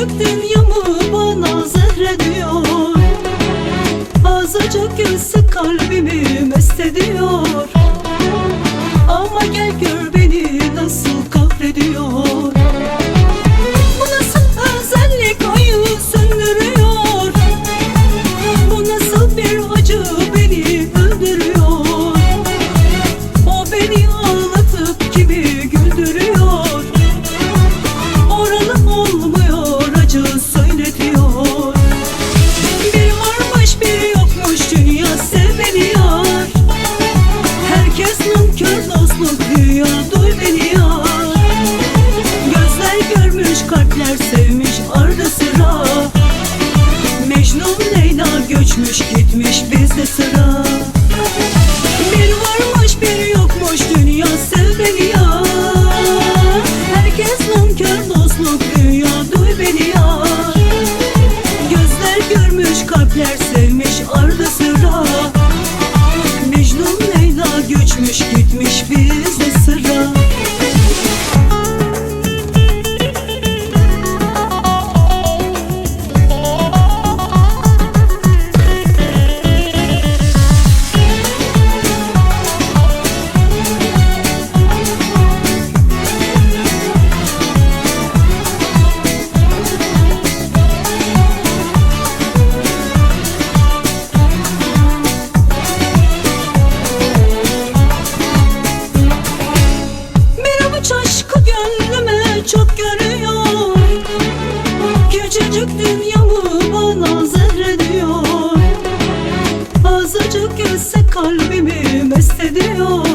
Küçücük dünyamı bana zehre diyor Azıcık gelse kalbimi mest ediyor. Ama gel gör bir this is aşkı gönlüme çok görüyor. Küçücük dünyamı bana zehre Azıcık etse kalbimi mest ediyor.